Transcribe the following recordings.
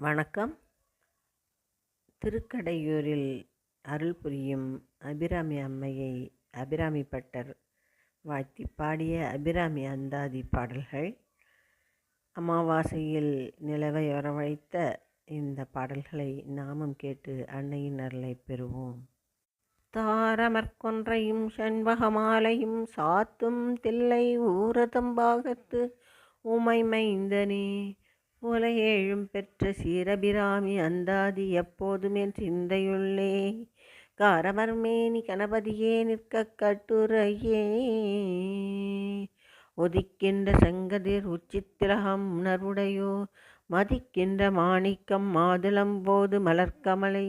வணக்கம். திருக்கடையூரில் அருள் புரியும் அபிராமி அம்மையை அபிராமி பட்டர் வாழ்த்தி பாடிய அபிராமி அந்தாதி பாடல்கள். அமாவாசையில் நிலவை வரவழைத்த இந்த பாடல்களை நாமும் கேட்டு அன்னையின் அருளை பெறுவோம். தாரமற்கொன்றையும் செண்பகமாலையும் சாத்தும் தில்லை ஊரதம்பாகத்து உமை மைந்தனே உலகேழும் பெற்ற சீரபிராமி அந்தாதி எப்போதுமே சிந்தையுள்ளே. காரமர்மேனி கணபதியே நிற்க கட்டுரையே. ஒதிக்கின்ற செங்கதிர் உச்சித்திரகம் உணர்வுடையோ. மதிக்கின்ற மாணிக்கம் மாதுளம்போது மலர்கமலை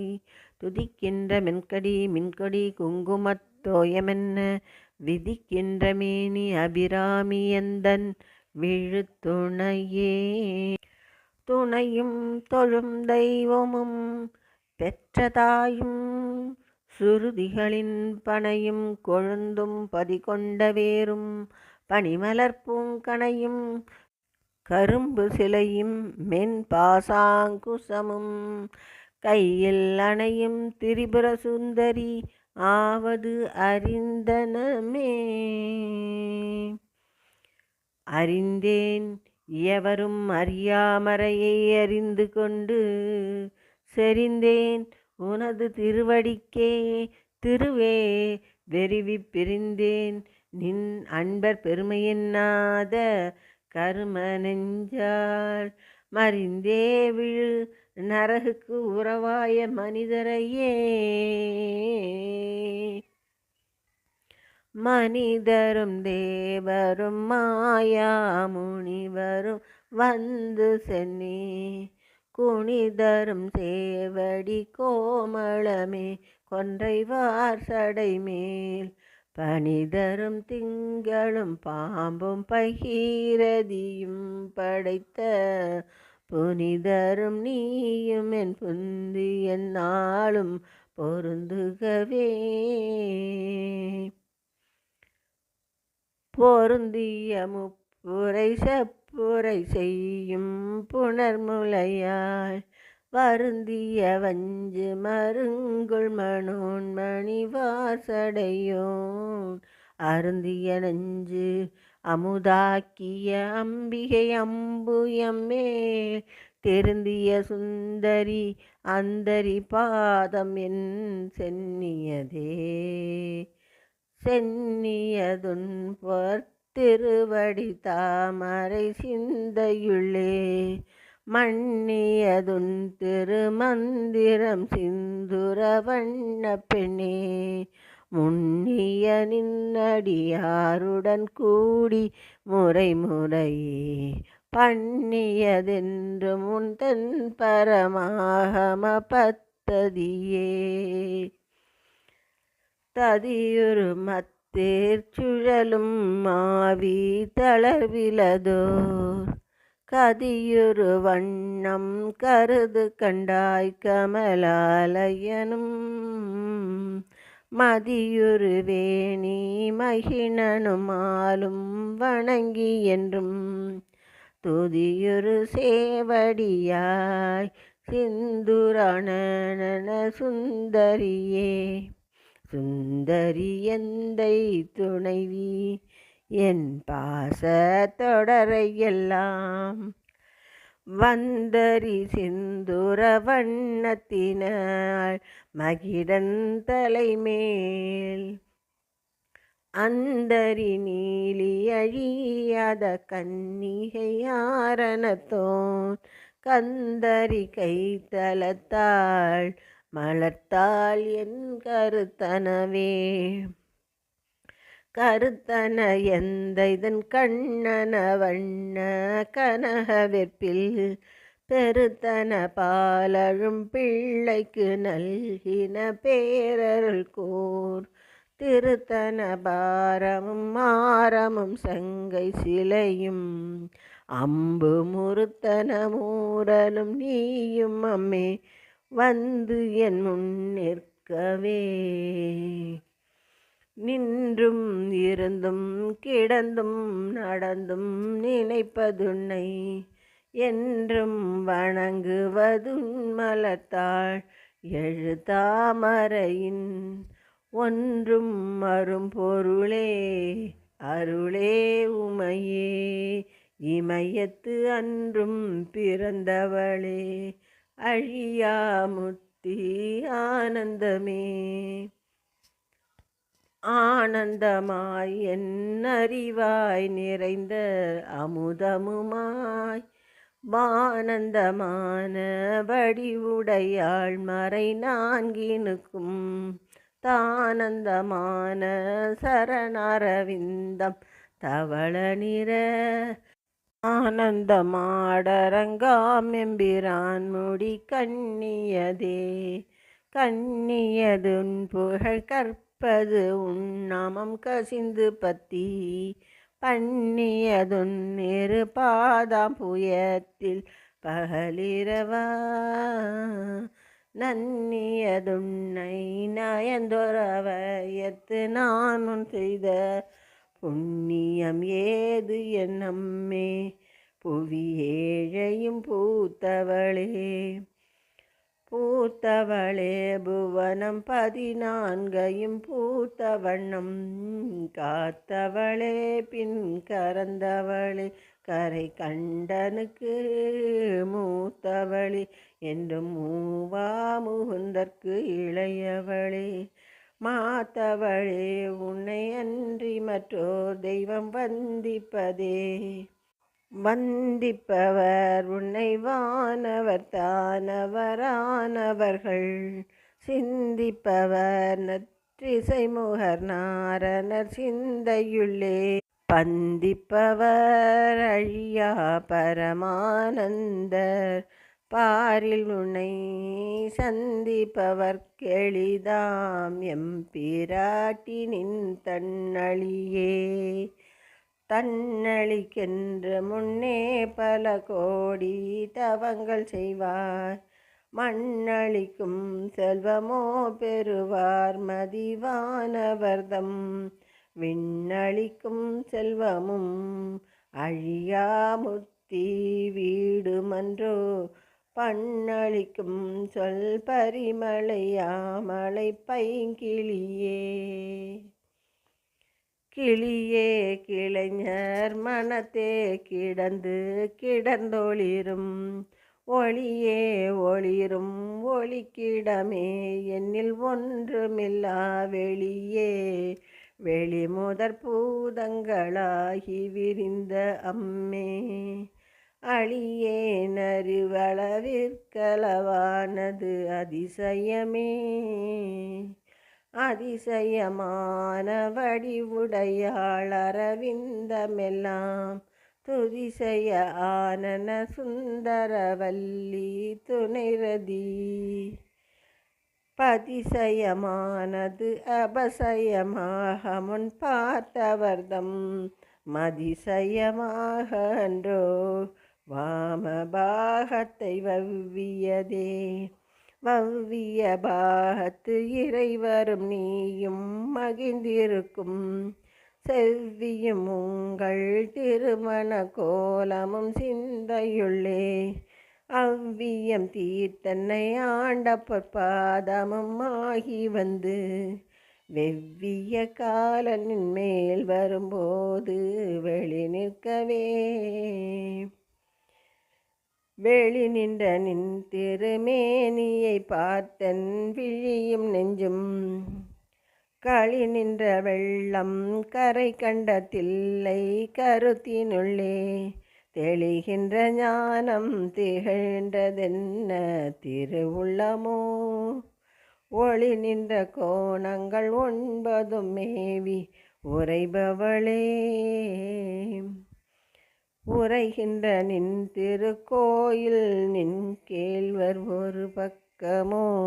துதிக்கின்ற மென்கடி மின்கொடி குங்குமத்தோயமென்ன விதிக்கின்ற மேனி அபிராமி எந்தன் விழுத்துணையே. துணையும் தொழும் தெய்வமும் பெற்றதாயும் சுருதிகளின் பனையும் கொழுந்தும் பதிகொண்ட வேரும் பனிமலர் பூங்கனையும் கரும்பு சிலையும் மென் பாசாங்குசமும் கையில் அணையும் திரிபுர சுந்தரி ஆவது அறிந்தனமே. அறிந்தேன் எவரும் அறியாமறையை அறிந்து கொண்டு செறிந்தேன். உனது திருவடிக்கே திருவே வெறிவி பிரிந்தேன். நின் அன்பர் பெருமையென்னாத கரும நெஞ்சாள் மறிந்தே விழு. நரகுக்கு உறவாய மனிதரையே மனிதரும் தேவரும் மாயா முனிவரும் வந்து சென்னி. குனிதரும் சேவடி கோமளமே கொன்றைவார் சடை மேல். பனிதரும் திங்களும் பாம்பும் பகீரதியும் படைத்த. புனிதரும் நீயும் என் புந்தி என் நாளும் பொருந்துகவே. பொருந்திய முப்புரை செப்புரை செய்யும் புனர்முலையாள் வருந்திய வஞ்சு மருங்குள் மனோன் வாசடையோன் அருந்திய நெஞ்சு அமுதாக்கிய அம்பிகை அம்புயம்மே திருந்திய சுந்தரி அந்தரி பாதம் என் சென்னியதே. சென்னியதுன்பர் திருவடி தாமரை சிந்தையுள்ளே மன்னியதுன் திருமந்திரம் சிந்துர வண்ண பெண்ணே முன்னிய நின்னடியாருடன் கூடி முறை முறையே பண்ணியதென்று முன் தன் பரமாகம பத்ததியே. ததியுரு மத்தேர் சுழலும் மாவி தளர்விலதோர் கதியுரு வண்ணம் கருது கண்டாய் கமலாலயனும். மதியுரு வேணி மகிழனும் ஆளும் வணங்கி என்றும். துதியுரு சேவடியாய் சிந்துரணன சுந்தரியே. சுந்தரி எந்தை துணைவி என் பாச தொடரையெல்லாம் வந்தரி சிந்துர வண்ணத்தினாள் மகிடன் தலைமேல். அந்தரி நீலி அழியாத கன்னிகையாரணத்தோன் கந்தரி கைத்தலத்தாள் மலர்த்தாள் என் கருத்தனவே. கருத்தன எந்த இதன் கண்ணன வண்ண கனக வெப்பில் பெருத்தன பாலழும் பிள்ளைக்கு நல்கின பேரருள் கோர். திருத்தன பாரமும் மாரமும் சங்கை சிலையும் அம்பு முறுத்தன மூரலும் நீயும் அம்மே. வந்து என் முன் நிற்கவே. நின்றும் இருந்தும் கிடந்தும் நடந்தும் நினைப்பதுன்னை என்றும் வணங்குவதுன் மலத்தாள் எழுதாமரையின் ஒன்றும் அரும்பொருளே. அருளே உமையே இமயத்து அன்றும் பிறந்தவளே. அழியாமுத்தி ஆனந்தமே. ஆனந்தமாய் என் அறிவாய் நிறைந்த அமுதமுமாய். வானந்தமான வடிவுடையாள் மறை நான்கினுக்கும். தானந்தமான சரணரவிந்தம் தவள நிற ஆனந்தமாடரங்காம் எம்பிரான் முடி கண்ணியதே. கண்ணியதுன் புகழ் கற்பது உண்ணாமம் கசிந்து பத்தி. பண்ணியதுன் இரு பாதாம் புயத்தில் பகலிரவா. நன்னியதுன்னை நயந்தொரவயத்து நானும் செய்த புண்ணியம் ஏது என் அம்மே புவி ஏழையும் பூத்தவளே. பூத்தவளே புவனம் பதினான்கையும் பூத்த வண்ணம் காத்தவளே பின் கறந்தவளே. கரை கண்டனுக்கு மூத்தவளே என்றும் மூவா முகுந்தற்கு இளையவளே. மாத்தவளே உன்னை அன்றி மற்றோர் தெய்வம் வந்திப்பதே. வந்திப்பவர் உன்னை வானவர் தானவரானவர்கள். சிந்திப்பவர் நற்றிசை முகர் நாரணர் சிந்தையுள்ளே. பந்திப்பவர் அழியா பரமானந்தர். பாரில் உன்னை சந்திப்பவர் கெளிதாம். எம்பிராட்டினின் தன்னழியே. தன்னழிக்கென்று முன்னே பல கோடி தவங்கள் செய்வார். மண்ணளிக்கும் செல்வமோ பெறுவார். மதிவானவர்தம் விண்ணளிக்கும் செல்வமும் அழியா முத்தி வீடுமன்றோ பண்ணளிக்கும் சொல் பரிமலையாமலை பைங்கிளியே. கிளியே கிளைஞர் மனத்தே கிடந்து கிடந்தொளிரும். ஒளியே ஒளிரும் ஒளிக்கிடமே. என்னில் ஒன்றுமில்லா வெளியே. வெளிமுதற் பூதங்களாகி விரிந்த அம்மே. அழியே நறுவளவிற்களவானது அதிசயமே. அதிசயமான வடிவுடையாளரவிந்தமெல்லாம் துதிசய ஆனன சுந்தரவல்லி துணைரதி. பதிசயமானது அபசயமாக முன் பார்த்தவர்தம் மதிசயமாக அன்றோ வாமபாகத்தை வவ்வியதே. வவ்விய பாகத்து இறைவரும் நீயும் மகிழ்ந்திருக்கும். செவ்வியும் உங்கள் திருமண கோலமும் சிந்தையுள்ளே. அவ்வியம் தீர்த்தன்னை ஆண்ட பொற்பாதமும் ஆகி வந்து. வெவ்விய காலனின் மேல் வரும்போது வெளி நிற்கவே வேளி நின்ற நின் திருமேனியை பார்த்தன் விழியும் நெஞ்சும். களி நின்ற வெள்ளம் கரை கண்ட தில்லை கருத்தினுள்ளே தெளிகின்ற ஞானம் திகழ்ந்ததென்ன திருவுள்ளமோ? ஒளி நின்ற கோணங்கள் ஒன்பதும் மேவி உரைபவளே உரைகின்ற நின் திருக்கோயில் நின் கேழ்வர் ஒரு பக்கமோ?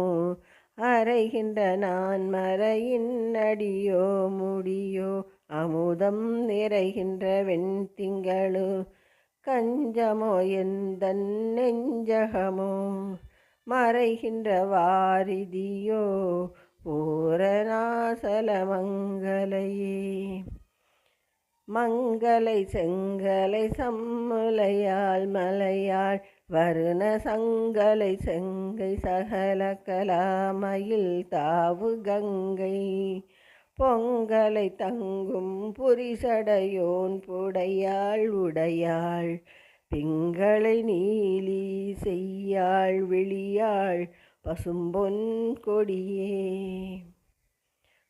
அறைகின்ற நான் மறையின் அடியோ முடியோ? அமுதம் நிறைகின்ற வெண்திங்களு கஞ்சமோ எந்த நெஞ்சகமோ? மறைகின்ற வாரிதியோ? பூரணாசலமங்கலையே மங்களை செங்கலை சம்முலையாள் மலையாள் வருண சங்கலை செங்கை சகல கலாமயில் தாவு கங்கை. பொங்கலை தங்கும் புரிசடையோன் புடையாள் உடையாள் பிங்களை நீலி செய்யாள் விழியாள் பசும்பொன் கொடியே.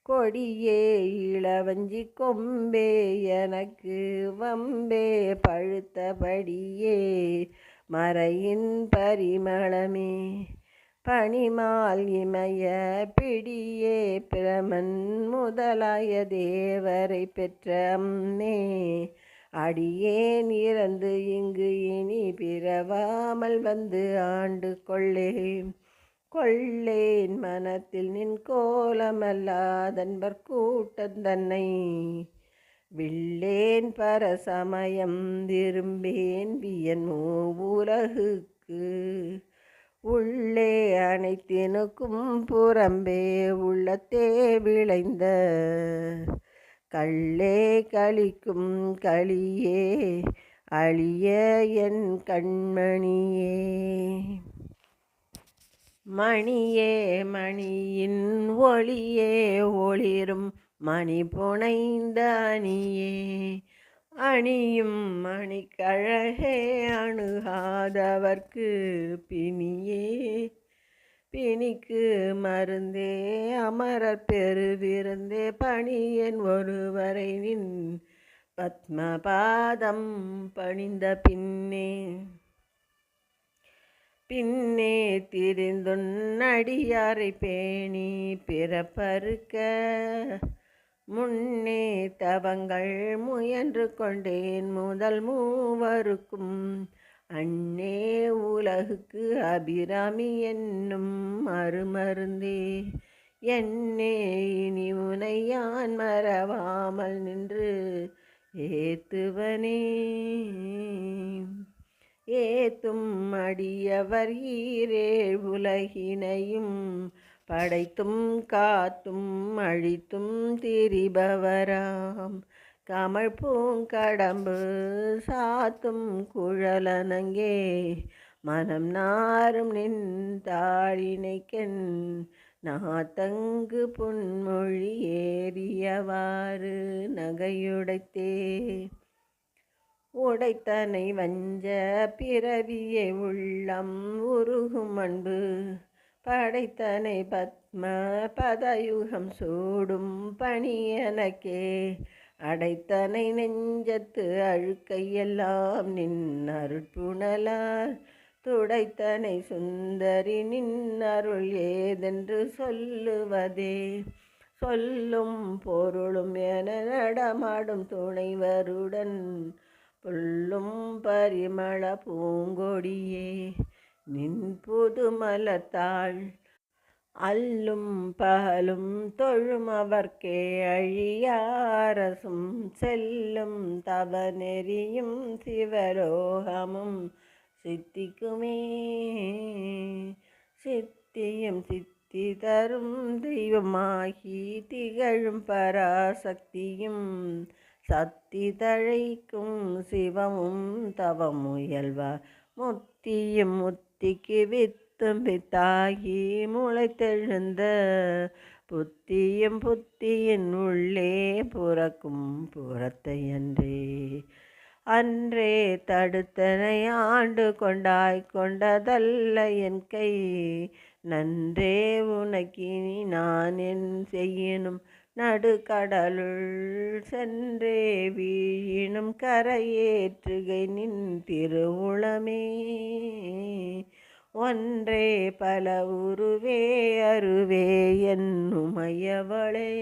கொடியே இளவஞ்சி கொம்பே எனக்கு வம்பே பழுத்தபடியே மறையின் பரிமளமே. பனிமால் இமய பிடியே பிரமன் முதலாய தேவரை பெற்ற அம்மே. அடியேன் இறந்து இங்கு இனி பிறவாமல் வந்து ஆண்டு கொள்ளேன். கொள்ளேன் மனத்தில் நின் கோலமல்லாதன்பர் கூட்டம் தன்னை. வில்லேன் பரசமயம் திரும்பேன் வியன் மூவுலகுக்கு உள்ளே அனைத்தினுக்கும் புறம்பே உள்ளத்தே விளைந்த. கள்ளே கழிக்கும் களியே அழிய என் கண்மணியே. மணியே மணியின் ஒளியே ஒளிரும் மணி புனைந்த அணியே. அணியும் மணிக்கழகே அணுகாதவர்க்கு பிணியே. பிணிக்கு மருந்தே அமரர் பெருவிருந்தே பணியன் ஒருவரை நின் பத்மபாதம் பணிந்த பின்னே. பின்னே திரிந்துன்னடியாரை பேணி பிறப்பறுக்க. முன்னே தவங்கள் முயன்று கொண்டேன் முதல் மூவருக்கும். அன்னே உலகுக்கு அபிராமி என்னும் மறுமருந்தே. என்னே இனி உனையான் மறவாமல் நின்று ஏத்துவனே. ஏத்தும் அடியவர் ஈரே உலகினையும் படைத்தும் காத்தும் அழித்தும் திரிபவராம். கமல் பூங்கடம்பு சாத்தும் குழலனங்கே மனம் நாரும் நின் தாழினைக்கென் நாத்தங்கு புன்மொழி ஏறியவாறு நகையுடைத்தே. உடைத்தனை வஞ்ச பிறவியை உள்ளம் உருகும் அன்பு. படைத்தனை பத்ம பதயுகம் சூடும் பணியனக்கே அடைத்தனை நெஞ்சத்து அழுக்கையெல்லாம் நின் அருட்புணலால். துடைத்தனை சுந்தரி நின் அருள் ஏதென்று சொல்லுவதே. சொல்லும் பொருளும் என நடமாடும் துணைவருடன். புல்லும் பரிமள பூங்கொடியே நின் புது மலத்தாள் அல்லும் பகலும் தொழும் அவர்க்கே அழியாரசும். செல்லும் தவ நெறியும் சிவரோகமும் சித்திக்குமே. சித்தியும் சித்தி தரும் தெய்வமாகி திகழும் பராசக்தியும் சக்தி தழைக்கும் சிவமும் தவமுயல்வா. முத்தியும் முத்திக்கு வித்தும் வித்தாகி முளைத்தெழுந்த புத்தியும் புத்தியின் உள்ளே புறக்கும் புறத்தை அன்றே. அன்றே தடுத்தனை ஆண்டு கொண்டாய் கொண்டதல்ல என் கை. நன்றே உனக்கினி நான் என் செய்யணும் நடுக்கடலுள் சென்றே வீழினும் கரையேற்றுகை நின் திருவுளமே. ஒன்றே பல உருவே அருவே என்னுமையவளே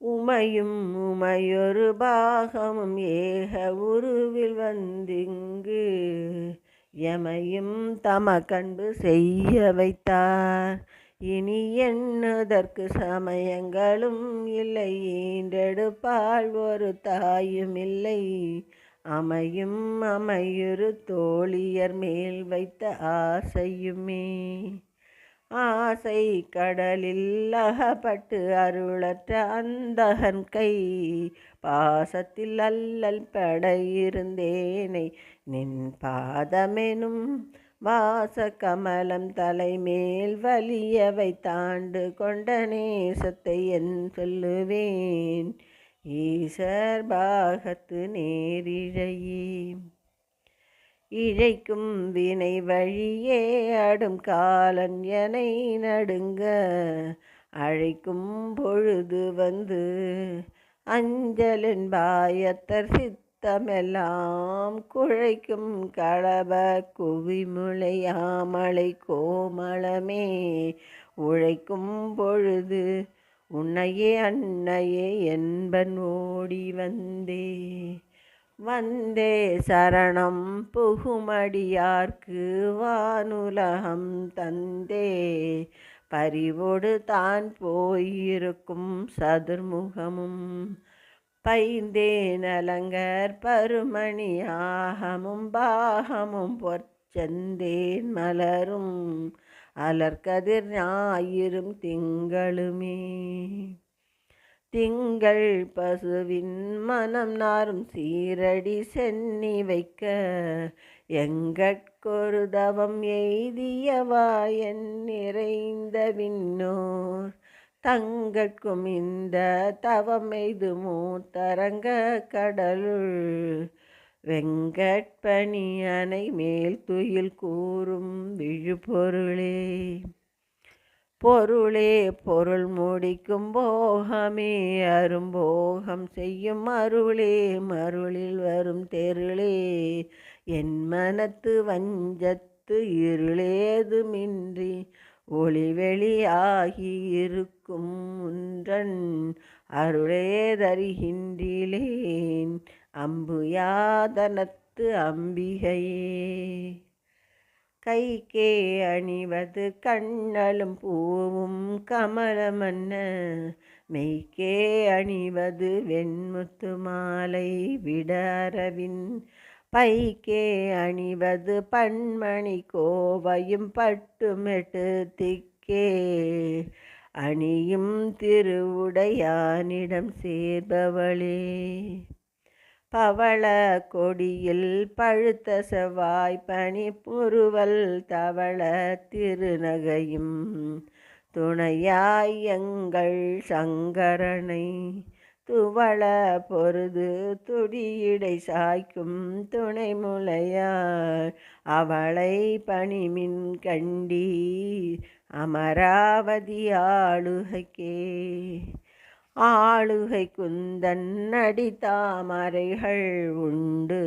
உமையும் உமையொரு பாகமும் ஏக உருவில் வந்திங்கு எமையும் தம கண்டு செய்ய வைத்தார். இனி என்னதற்கு சமயங்களும் இல்லை. ஈண்டெடுப்பாள் ஒரு தாயும் இல்லை. அமையும் அமையுறு தோழியர் மேல் வைத்த ஆசையுமே. ஆசை கடலில் அகப்பட்டு அருளற்ற அந்தகன் கை. பாசத்தில் அல்லல் படையிருந்தேனை. நின் பாதமெனும் வாச கமலம் தலைமேல் வலியவை தாண்டு கொண்ட நேசத்தை என் சொல்லுவேன். ஈசர் பாகத்து நேரிழையே. இழைக்கும் வினை வழியே அடும் காலன் எனை நடுங்க. அழைக்கும் பொழுது வந்து அஞ்சலின் பாயத்தர் தமெல்லாம் குழைக்கும் களப குவிமுளையாமலை கோமளமே. உழைக்கும் பொழுது உன்னையே அன்னையே என்பன் ஓடி வந்தே. வந்தே சரணம் புகுமடியார்க்கு வானுலகம் தந்தே. பறிவோடு தான் போயிருக்கும் சதுர்முகமும் பைந்தே நலங்கர் பருமணியாகமும் பாகமும் பொற்சந்தேன் மலரும் அலர்கதிர் ஞாயிறும் திங்களுமே. திங்கள் பசுவின் மனம் நாரும் சீரடி சென்னி வைக்க எங்கட்கொரு தவம் எய்தியவா என் நிறைந்த விண்ணோர் தங்கட்கும் இந்த தவம் எய்து மூத்தரங்க கடலுள். வெங்கட்பணி அணை மேல் துயில் கூறும் விழுபொருளே. பொருளே பொருள் முடிக்கும் போகமே அரும்போகம் செய்யும் அருளே மருளில் வரும் தெருளே. என் மனத்து வஞ்சத்து இருளேதுமின்றி ஒளிவெளியாகி இருக்கும் முன்றன் அருளே தருகின்றிலேன் அம்பு யாதனத்து அம்பிகையே. கைக்கே அணிவது கண்ணலும் பூவும் கமலமன்ன மெய்க்கே அணிவது வெண்முத்து மாலை விடரவின் பைக்கே அணிவது பண்மணி கோவையும் பட்டுமெட்டு திக்கே. அணியும் திருவுடையானிடம் சேர்பவளே. பவள கொடியில் பழுத்த செவ்வாய் பனி புருவல் தவள திருநகையும். துணையாய் எங்கள் சங்கரனை துவள பொருது துடியிடை சாய்க்கும் துணை முலையார். அவளை பணிமின் கண்டி அமராவதி ஆளுகைக்கே. ஆளுகை குந்தன் அடி தாமரைகள் உண்டு.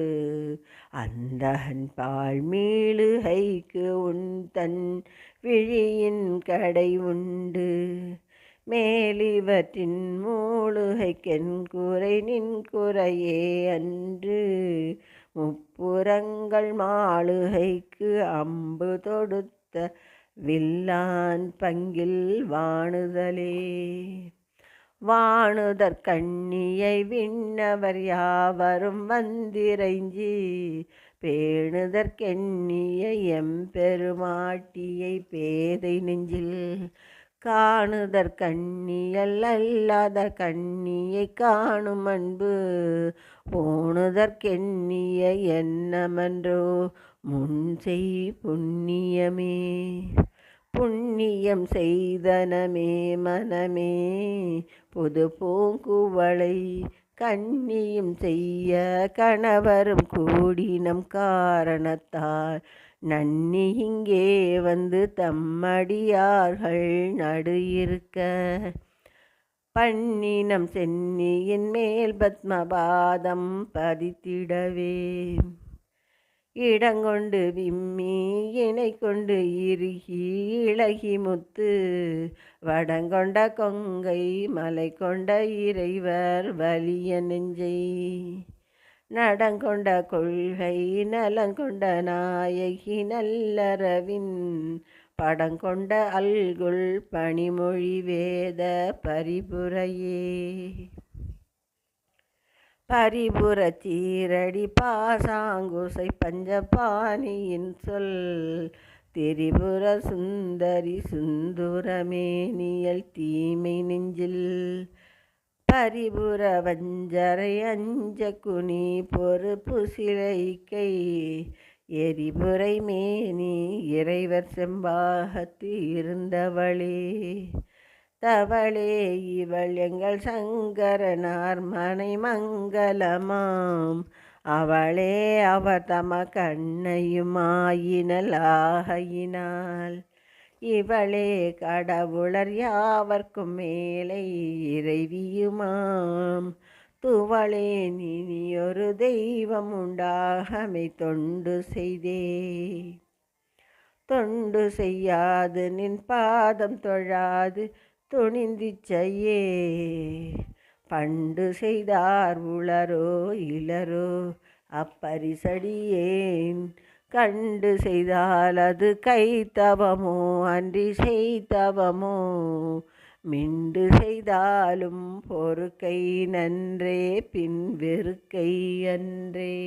அந்தகன் பால் மீளுகைக்கு உன் தன் விழியின் கடை உண்டு. மேலிவற்றின் மூழுகைக்கென் குறை நின் குறையே அன்று. முப்புறங்கள் மாளுகைக்கு அம்பு தொடுத்த வில்லான் பங்கில் வாணுதலே. வாணுதற் கண்ணியை விண்ணவர் யாவரும் வந்திரைஞ்சி பேணுதற்கெண்ணிய எம்பெருமாட்டியை பேதை நெஞ்சில் காணுதற் கண்ணியல் அல்லாத கண்ணியை காணும் அன்பு போணுதற்கெண்ணிய என்னமன்றோ முன் செய் புண்ணியமே. புண்ணியம் செய்தனமே மனமே புது பூங்குவளை கண்ணியும் செய்ய கணவரும் கூடினம் காரணத்தால் நன்னி இங்கே வந்து தம்மடியார்கள் நடு இருக்க பண்ணினம் சென்னியின் மேல் பத்மபாதம் பதித்திடவே. இடங்கொண்டு விம்மி இணை கொண்டு இறுகி இளகி முத்து வடங்கொண்ட கொங்கை மலை கொண்ட இறைவர் வலிய நெஞ்சை. நடங்கொண்ட கொள்கை நலங்கொண்ட நாயகி நல்லறவின் படங்கொண்ட அல்குள் பணிமொழி வேத பரிபுரையே. பரிபுர சீரடி பாசாங்குசை பஞ்சபாணியின் சொல் திரிபுர சுந்தரி சுந்துரமேனியல் தீமை நெஞ்சில் பரிபுர வஞ்சரை அஞ்ச குனி பொறுப்பு சிலைக்கை எரிபுரை மேனி இறைவர் செம்பாகத்து இருந்தவளே. தவளே இவள் எங்கள் சங்கரனார் மனை மங்களமாம். அவளே அவர் தம கண்ணையுமாயினல் ஆகையினாள் இவளே கடவுளர் யாவர்க்கும் மேலை இறைவியுமாம். துவளே நீனியொரு தெய்வம் உண்டாகமை தொண்டு செய்தே. தொண்டு செய்யாது நின் பாதம் தொழாது துணிந்து செய்யே பண்டு செய்தார் உளரோ இளரோ அப்பரிசடியேன். கண்டு செய்தால் அது கைத்தவமோ? அன்றி செய்தவமோ? மிண்டு செய்தாலும் பொறுக்கை நன்றே பின் வெறுக்கை அன்றே.